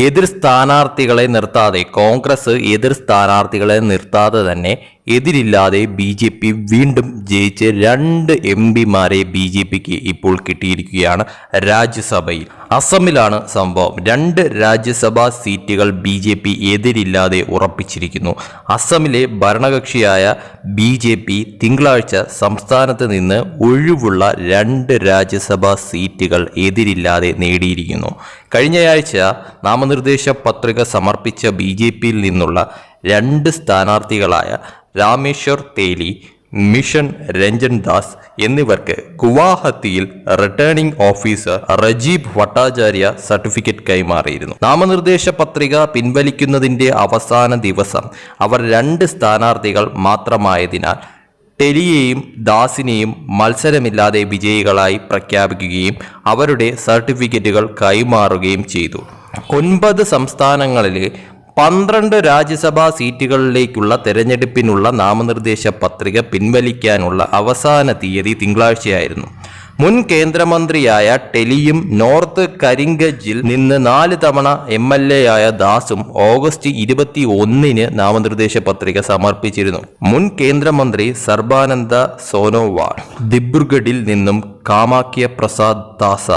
എതിർ സ്ഥാനാർത്ഥികളെ നിർത്താതെ കോൺഗ്രസ് എതിർ സ്ഥാനാർത്ഥികളെ നിർത്താതെ തന്നെ എതിരില്ലാതെ ബി ജെ പി വീണ്ടും ജയിച്ച് രണ്ട് എം പിമാരെ ബി ജെ പിക്ക് ഇപ്പോൾ കിട്ടിയിരിക്കുകയാണ് രാജ്യസഭയിൽ. അസമിലാണ് സംഭവം. രണ്ട് രാജ്യസഭാ സീറ്റുകൾ ബി ജെ പി എതിരില്ലാതെ ഉറപ്പിച്ചിരിക്കുന്നു. അസമിലെ ഭരണകക്ഷിയായ ബി ജെ പി തിങ്കളാഴ്ച സംസ്ഥാനത്ത് നിന്ന് ഒഴിവുള്ള രണ്ട് രാജ്യസഭാ സീറ്റുകൾ എതിരില്ലാതെ നേടിയിരിക്കുന്നു. കഴിഞ്ഞയാഴ്ച നാമനിർദ്ദേശ പത്രിക സമർപ്പിച്ച ബി ജെ പിയിൽ നിന്നുള്ള രണ്ട് സ്ഥാനാർത്ഥികളായ രാമേശ്വർ തേലി മിഷൻ രഞ്ജൻ ദാസ് എന്നിവർക്ക് ഗുവാഹത്തിയിൽ returning officer Rajib Bhattacharya certificate കൈമാറിയിരുന്നു. നാമനിർദ്ദേശ പത്രിക പിൻവലിക്കുന്നതിന്റെ അവസാന ദിവസം അവർ രണ്ട് സ്ഥാനാർത്ഥികൾ മാത്രമായതിനാൽ ടെലിയെയും ദാസിനെയും മത്സരമില്ലാതെ വിജയികളായി പ്രഖ്യാപിക്കുകയും അവരുടെ സർട്ടിഫിക്കറ്റുകൾ കൈമാറുകയും ചെയ്തു. ഒൻപത് സംസ്ഥാനങ്ങളിലെ പന്ത്രണ്ട് രാജ്യസഭാ സീറ്റുകളിലേക്കുള്ള തെരഞ്ഞെടുപ്പിനുള്ള നാമനിർദ്ദേശ പത്രിക പിൻവലിക്കാനുള്ള അവസാന തീയതി തിങ്കളാഴ്ചയായിരുന്നു. മുൻ കേന്ദ്രമന്ത്രിയായ ടെലിയും നോർത്ത് കരിങ്കജിൽ നിന്ന് നാല് തവണ എം എൽ എ ആയ ദാസും ഓഗസ്റ്റ് ഇരുപത്തി ഒന്നിന് നാമനിർദ്ദേശ പത്രിക സമർപ്പിച്ചിരുന്നു. മുൻ കേന്ദ്രമന്ത്രി സർബാനന്ദ സോനോവാൾ ദിബ്രുഗഡിൽ നിന്നും കാമാക്യ പ്രസാദ് ദാസ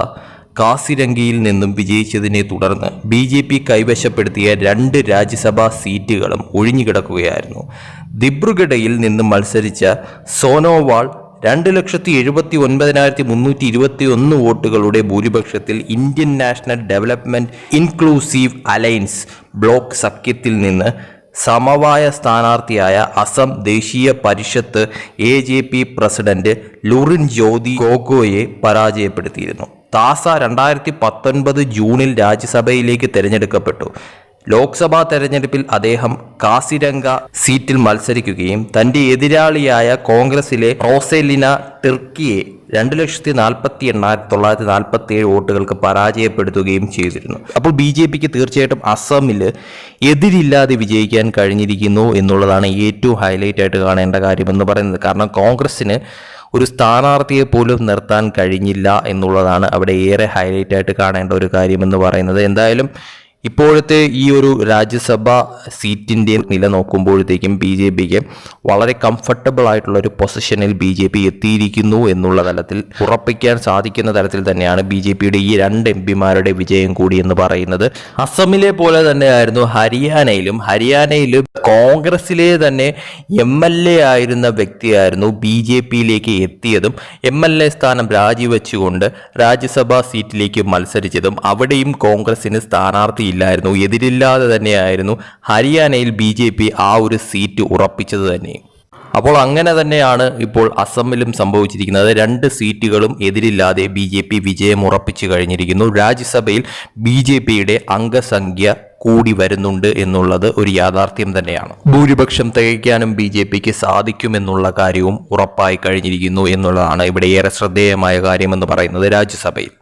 കാസിരംഗിയിൽ നിന്നും വിജയിച്ചതിനെ തുടർന്ന് ബി ജെ പി കൈവശപ്പെടുത്തിയ രണ്ട് രാജ്യസഭാ സീറ്റുകളും ഒഴിഞ്ഞുകിടക്കുകയായിരുന്നു. ദിബ്രുഗഡയിൽ നിന്നും മത്സരിച്ച സോനോവാൾ രണ്ട് ലക്ഷത്തി എഴുപത്തി ഒൻപതിനായിരത്തി മുന്നൂറ്റി ഇരുപത്തി ഒന്ന് വോട്ടുകളുടെ ഭൂരിപക്ഷത്തിൽ Indian national development inclusive alliance block സഖ്യത്തിൽ നിന്ന് സമവായ സ്ഥാനാർത്ഥിയായ Assam Desiya Parishad A J P president Lurin Jyoti ഗോഗോയെ പരാജയപ്പെടുത്തിയിരുന്നു. താസ രണ്ടായിരത്തി പത്തൊൻപത് ജൂണിൽ രാജ്യസഭയിലേക്ക് തിരഞ്ഞെടുക്കപ്പെട്ടു. ലോക്സഭാ തെരഞ്ഞെടുപ്പിൽ അദ്ദേഹം കാസിരംഗ സീറ്റിൽ മത്സരിക്കുകയും തന്റെ എതിരാളിയായ കോൺഗ്രസിലെ റോസെലിന ടിർക്കിയെ രണ്ട് ലക്ഷത്തി നാൽപ്പത്തി എണ്ണായിരത്തി തൊള്ളായിരത്തി നാൽപ്പത്തി ഏഴ് വോട്ടുകൾക്ക് പരാജയപ്പെടുത്തുകയും ചെയ്തിരുന്നു. അപ്പോൾ ബി ജെ പിക്ക് തീർച്ചയായിട്ടും അസമിൽ എതിരില്ലാതെ വിജയിക്കാൻ കഴിഞ്ഞിരിക്കുന്നു എന്നുള്ളതാണ് ഏറ്റവും ഹൈലൈറ്റ് ആയിട്ട് കാണേണ്ട കാര്യമെന്ന് പറയുന്നത്. കാരണം കോൺഗ്രസിന് ഒരു സ്ഥാനാർത്ഥിയെ പോലും നിർത്താൻ കഴിഞ്ഞില്ല എന്നുള്ളതാണ് അവിടെ ഏറെ ഹൈലൈറ്റ് ആയിട്ട് കാണേണ്ട ഒരു കാര്യമെന്ന് പറയുന്നത്. എന്തായാലും ഇപ്പോഴത്തെ ഈ ഒരു രാജ്യസഭ സീറ്റിന്റെ നില നോക്കുമ്പോഴത്തേക്കും ബി ജെ പിക്ക് വളരെ കംഫർട്ടബിൾ ആയിട്ടുള്ള ഒരു പൊസിഷനിൽ ബി ജെ പി എത്തിയിരിക്കുന്നു എന്നുള്ള തലത്തിൽ ഉറപ്പിക്കാൻ സാധിക്കുന്ന തരത്തിൽ തന്നെയാണ് ബി ജെ പിയുടെ ഈ രണ്ട് എം പിമാരുടെ വിജയം കൂടി എന്ന് പറയുന്നത്. അസമിലെ പോലെ തന്നെയായിരുന്നു ഹരിയാനയിലും. ഹരിയാനയിലും കോൺഗ്രസിലെ തന്നെ എം എൽ എ ആയിരുന്ന വ്യക്തിയായിരുന്നു ബി ജെ പിയിലേക്ക് എത്തിയതും എം എൽ എ സ്ഥാനം രാജിവെച്ചുകൊണ്ട് രാജ്യസഭാ സീറ്റിലേക്ക് മത്സരിച്ചതും അവിടെയും കോൺഗ്രസിന് സ്ഥാനാർത്ഥിയില്ലായിരുന്നു എതിരില്ലാതെ തന്നെയായിരുന്നു ഹരിയാനയിൽ ബി ജെ പി ആ ഒരു സീറ്റ് ഉറപ്പിച്ചത് തന്നെ. അപ്പോൾ അങ്ങനെ തന്നെയാണ് ഇപ്പോൾ അസമിലും സംഭവിച്ചിരിക്കുന്നത്. രണ്ട് സീറ്റുകളും എതിരില്ലാതെ ബി ജെ പി വിജയം ഉറപ്പിച്ചു കഴിഞ്ഞിരിക്കുന്നു. രാജ്യസഭയിൽ ബി ജെ പിയുടെ അംഗസംഖ്യ കൂടി വരുന്നുണ്ട് എന്നുള്ളത് ഒരു യാഥാർത്ഥ്യം തന്നെയാണ്. ഭൂരിപക്ഷം തികയ്ക്കാനും ബി ജെ പിക്ക് സാധിക്കുമെന്നുള്ള കാര്യവും ഉറപ്പായി കഴിഞ്ഞിരിക്കുന്നു എന്നുള്ളതാണ് ഇവിടെ ഏറെ ശ്രദ്ധേയമായ കാര്യമെന്ന് പറയുന്നത് രാജ്യസഭയിൽ.